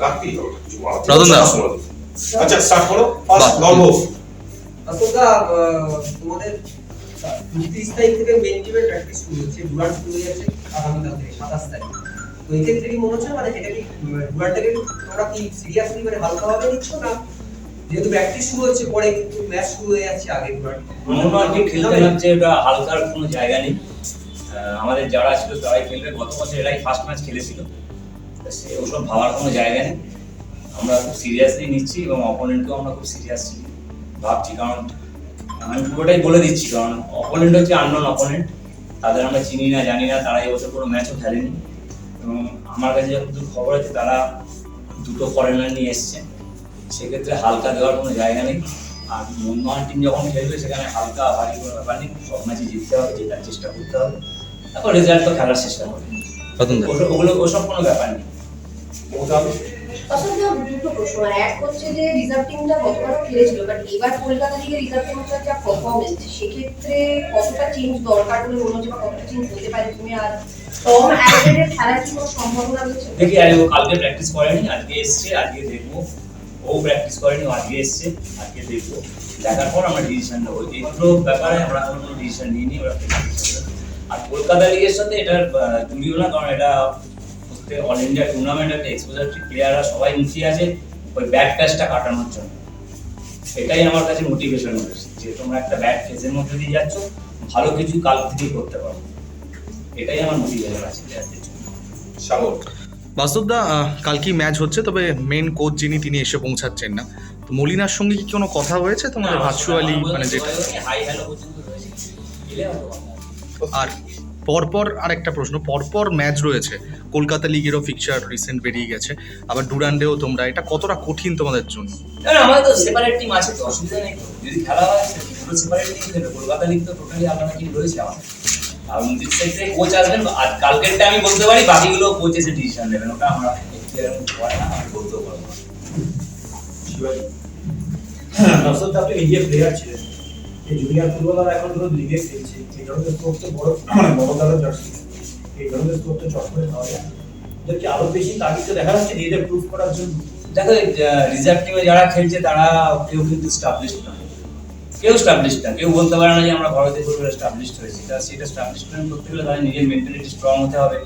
রাখতেই হবে কিছু করার নেই। রতন দা। আচ্ছা স্টার্ট করো ফার্স্ট বাহ। গল্প তোমাদের উনত্রিশ তারিখ থেকে মেন টিমের প্র্যাকটিস শুরু হচ্ছে। ডুরান্ট শুরু হয়ে যাচ্ছে আগামীকাল থেকে সাতাশ তারিখ। তো এক্ষেত্রে কি মনে হচ্ছে মানে এটা কি ডুরান্টটাকে তোমরা কি সিরিয়াসলি মানে হালকাভাবে নিচ্ছ না? যেহেতু প্র্যাকটিস শুরু হচ্ছে পরে কিন্তু ম্যাচ শুরু হয়ে যাচ্ছে আগে ডুরান্ট মোটামুটি খেলতে হচ্ছে ওটা হালকার কোনো জায়গা নেই। আহ, আমাদের যারা ছিল তারাই খেলবে। গত বছর এরাই ফার্স্ট ম্যাচ খেলেছিল। সে ওসব ভাবার কোনো জায়গা নেই। আমরা খুব সিরিয়াসলি নিচ্ছি এবং অপোনেন্টকেও আমরা খুব সিরিয়াসলি ভাবছি। কারণ আমি পুরোটাই বলে দিচ্ছি কারণ অপোনেন্ট হচ্ছে আননোন অপোনেন্ট তাদের আমরা চিনি না জানি না তারা এই বছর কোনো ম্যাচও খেলেনি। এবং আমার কাছে যতদূর খবর আছে তারা দুটো ফরেনার নিয়ে এসছে। সেক্ষেত্রে হালকা দেওয়ার কোনো জায়গা নেই। আর মোহনবাগান টিম যখন খেলবে সেখানে হালকা ভারী কোনো ব্যাপার নেই। সব ম্যাচে জিততে হবে জেতার চেষ্টা করতে হবে। তারপর রেজাল্ট তো খেলার চেষ্টা রতন ওগুলো ওসব কোনো ব্যাপার নেই। দুটো প্রশ্ন। আর এক হচ্ছে যে রিজার্ভ টিমটা গতবারও খেলেছিল বাট এবার কলকাতা লিগের রিজার্ভ টিমটার যা পারফরমেন্স সেক্ষেত্রে কতটা চেঞ্জ দরকার বলে মনে হচ্ছে বা কতটা চেঞ্জ হতে পারে? তুমি আর টম অ্যালডেনের খেলার কি কোনো সম্ভাবনা রয়েছে? দেখি আরে ও কালকে প্র্যাকটিস করেনি আজকে এসছে আজকে দেখব। ও প্র্যাকটিস করেনি আজকে এসছে আজকে দেখব। দেখার পর আমরা ডিসিশন নেব। এগুলো ব্যাপারে আমরা কোনো কোনো ডিসিশন নিইনি ওরা আর কলকাতা লিগের সাথে এটার আহ, জুড়িও না কারণ এটা প্রত্যেক অল ইন্ডিয়া টুর্নামেন্ট একটা এক্সপোজার প্লেয়াররা সবাই মুখিয়ে আছে ওই ব্যাট ক্যাচটা কাটানোর জন্য। এটাই আমার কাছে মোটিভেশন হয়েছে যে তোমরা একটা ব্যাট ফেজের মধ্যে দিয়ে যাচ্ছ ভালো কিছু কাল থেকেই করতে পারো। এটাই আমার মোটিভেশন আছে প্লেয়ারদের জন্য। সাগর। বাস্তবদা আহ, কালকেই ম্যাচ হচ্ছে? তবে মেন কোচ যিনি তিনি এসে পৌঁছাচ্ছেন না। তো মলিনার সঙ্গে কি কোনো কথা হয়েছে তোমাদের ভার্চুয়ালি? মানে যেটা। আর পরপর আর একটা প্রশ্ন পরপর ম্যাচ রয়েছে। কলকাতা লিগেরও ফিকচার রিসেন্ট বেরিয়ে গেছে। আবার ডুরান্ডেও তোমরা এটা কতটা কঠিন তোমাদের জন্য? আমাদের তো সেপারেট টিম আছে তো অসুবিধা নেই। যদি খেলা হয় সেপারেট টিম খেলবে কলকাতা লিগ তো টোটালি আলাদা টিম রয়েছে আমাদের। আর উনত্রিশ তারিখ থেকে কোচ আসবেন আর কালকেরটা আমি বলতে পারি বাকিগুলো কোচ এসে ডিসিশন নেবেন। ওটা আমরা বলতেও পারব না। দা ইন্ডিয়া প্লেয়ার ছিলেন। এই জুনিয়র ফুটবলার এখন ধরো লিগে খেলছে, এই ধরনের তো বড় মানে বড় দলের জার্সি এই ধরনের তো চট করে পাওয়া যায়। ওদেরকে আরও বেশি দেখা যাচ্ছে নিজেদের প্রুভ করার জন্য। দেখো রিজার্ভ টিমে যারা খেলছে, তারা কেউ কিন্তু স্টাবলিশড না। কেউ স্টাবলিশড না। কেউ বলতে পারে না যে আমরা ভারতীয় ফুটবল স্টাবলিশড হয়েছি। তা সেটা স্টাবলিশমেন্ট করতে গেলে তাদের নিজের মেন্টালিটি স্ট্রং হতে হবে।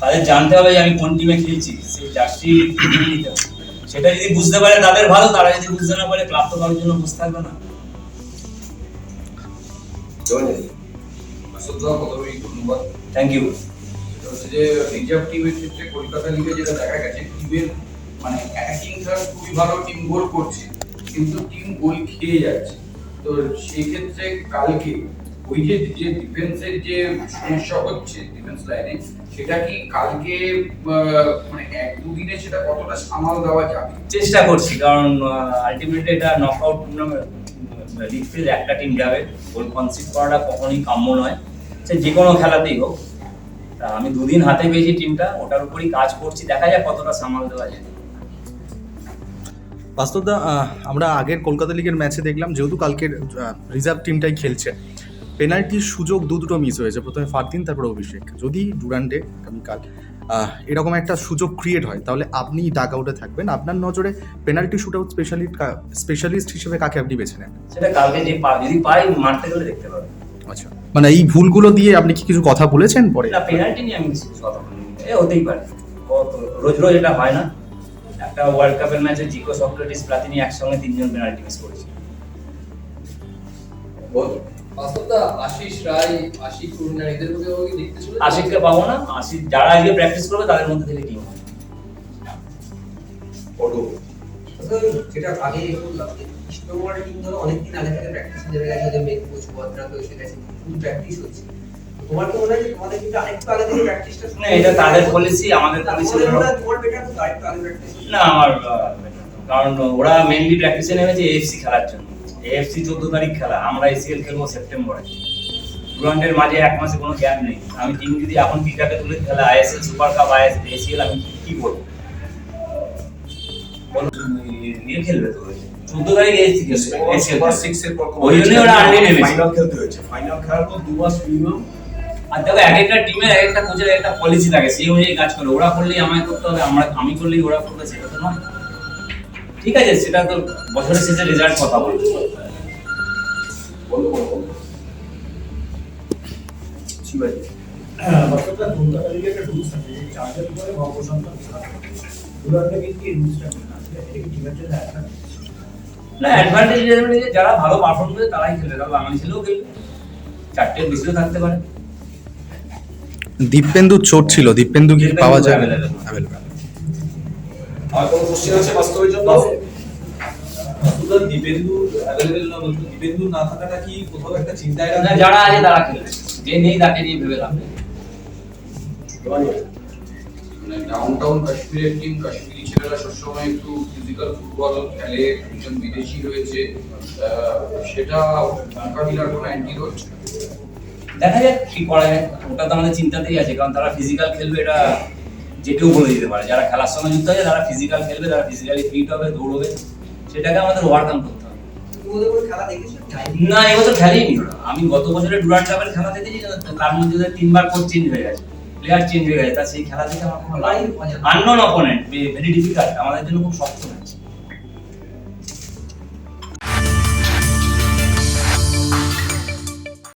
তাদের জানতে হবে যে আমি কোন টিমে খেলছি। সেই জার্সি নিতে হবে। সেটা যদি বুঝতে পারে তাদের ভালো, তারা যদি বুঝতে না পারে ক্লাব তো কারোর জন্য বুঝতে থাকবে না। ধন্যবাদ। থ্যাংক ইউ হচ্ছে যে রিজার্ভ টিমের ক্ষেত্রে কলকাতা লিগে যেটা দেখা গেছে টিমের মানে অ্যাটাকিং থার্ড খুবই ভালো টিম গোল করছে কিন্তু টিম গোল খেয়ে যাচ্ছে। তো সেই ক্ষেত্রে কালকে ওই যে যে ডিফেন্সের যে সমস্যা হচ্ছে ডিফেন্স লাইনে সেটা কি কালকে মানে এক দুদিনে সেটা কতটা সামাল দেওয়া যাবে? চেষ্টা করছি কারণ আলটিমেটলি এটা নকআউট টুর্নামেন্ট ফেজ একটা টিম যাবে গোল কনসিড করাটা কখনোই কাম্য নয়। সে যে কোনো খেলাতেই হোক। তা আমি দুদিন হাতে পেয়েছি টিমটা ওটার উপরই কাজ করছি। দেখা যাক কতটা সামাল দেওয়া যায়। বাস্তবদা আমরা আগের কলকাতা লিগের ম্যাচে দেখলাম, যেহেতু কালকের রিজার্ভ টিমটাই খেলছে। পেনাল্টির সুযোগ দু দুটো মিস হয়েছে। প্রথমে ফারদিন, তারপর অভিষেক। যদি ডুরান্ডে আগামীকাল এরকম একটা সুযোগ ক্রিয়েট হয় তাহলে আপনি ডাক আউটে থাকবেন। আপনার নজরে penalty shoot out specialist specialist হিসেবে কাকে আপনি বেছে নেন সেটা কালকে যে যদি পাই মারতে গেলে দেখতে পাবে আচ্ছা। মানে এই ভুলগুলো দিয়ে আপনি কি কিছু কথা বলেছেন পরে? না পেনাল্টি নিয়ে আমি কিছু কথা বলিনি। এ হতেই পারে। রোজ রোজ এটা হয় না। একটা ওয়ার্ল্ড কাপের ম্যাচে জিকো সক্রেটিস প্লাতিনি একসঙ্গে তিনজন পেনাল্টি মিস করেছে। আশিককে পাবো না। আশিক যারা আজকে প্র্যাকটিস করবে তাদের মধ্যে থেকে টিম হবে। যেটা আগে বললাম যে ইস্টবেঙ্গল টিম ধরো অনেকদিন আগে থেকে প্র্যাকটিসে নেমে গেছে ওদের কোচ ভদ্রা এসে গেছে শুধু প্র্যাকটিস হচ্ছে। তোমার কি মনে হয় তোমাদের কিন্তু আরেকটু আগে থেকে প্র্যাকটিসটা না এটা তাদের পলিসি আমাদের পলিসি মনে তোমার বেটার তো আরেকটু আগে প্র্যাকটিস না আমার কারণ ওরা মেনলি প্র্যাকটিসে নেমেছে এএফসি খেলার জন্য। এএফসি চোদ্দ তারিখ খেলা আমরা এসিএল খেলব সেপ্টেম্বরে টুর্নামেন্টের মাঝে এক মাসে কোনো গ্যাপ নেই। আমি টিম যদি এখন ক্রিকেটে তুলে খেলা ISL super cup IS ACL আমি কি বলব? নিয়ে খেলবে তো চোদ্দ তারিখ এসিএল সুপার সিক্স এর পর ওই জন্যই ওরা আন্ডে নেমেছে। ফাইনাল খেলতে হয়েছে। ফাইনাল খেলার পর দু মাস মিনিমাম আর দেখো এক একটা টিমের এক একটা কোচের একটা পলিসি থাকে। সেই অনুযায়ী কাজ করে। ওরা করলেই আমায় করতে হবে আমরা আমি করলেই ওরা করবে সেটা তো নয়। ঠিক আছে সেটা তো বছরের শেষে রেজাল্ট কথা বলবে। বলো বলো বলো শিবাজি দর্শকরা একটা রুলস আছে যে চার্জের উপরে অপসংখ্যান কিন্তু এই রুলসটা এটা কি টিমের না অ্যাডভান্টেজ যারা ভালো পারফর্ম করে তারাই খেলবে তারা বাঙালি ছেলেও খেলবে। চারটের বেশিও থাকতে পারে। দীপেন্দু চোট ছিল দীপেন্দু কি পাওয়া যায়? available। আর কোনো কোশ্চেন আছে বাস্তবের জন্য? সুতরাং দীপেন্দু অ্যাভেলেবেল না বলতে? দীপেন্দু না থাকাটা কি কোথাও একটা চিন্তায় না, যারা আছে তারা খেলবে যে নেই তাকে নিয়ে ভেবে লাভ নেই। মানে ডাউন টাউন কাশ্মীরের টিম কাশ্মীরি ছেলেরা সবসময় একটু ফিজিক্যাল ফুটবল খেলে একজন বিদেশি রয়েছে। আহ, সেটা মোকাবিলার কোনো অ্যান্টিরোড দেখা যাক কি করা যায়। ওটা তো আমাদের চিন্তাতেই আছে কারণ তারা ফিজিক্যাল খেলবে এটা যে কেউ বলে দিতে পারে। যারা খেলার সঙ্গে যুক্ত আছে তারা ফিজিক্যাল খেলবে তারা ফিজিক্যালি ফিট হবে দৌড়বে সেটাকে আমাদের ওভারকাম করতে হবে। না এবছর খেলেইনি ওরা। আমি গত বছরে ডুরান্ড কাপের খেলা দেখেছি তার মধ্যে তিনবার কোচ চেঞ্জ হয়ে গেছে। প্লেয়ার চেঞ্জ হয়ে গেছে। তা সেই খেলা থেকে আমার কোনো life unknown opponent very difficult আমাদের জন্য খুব শক্ত।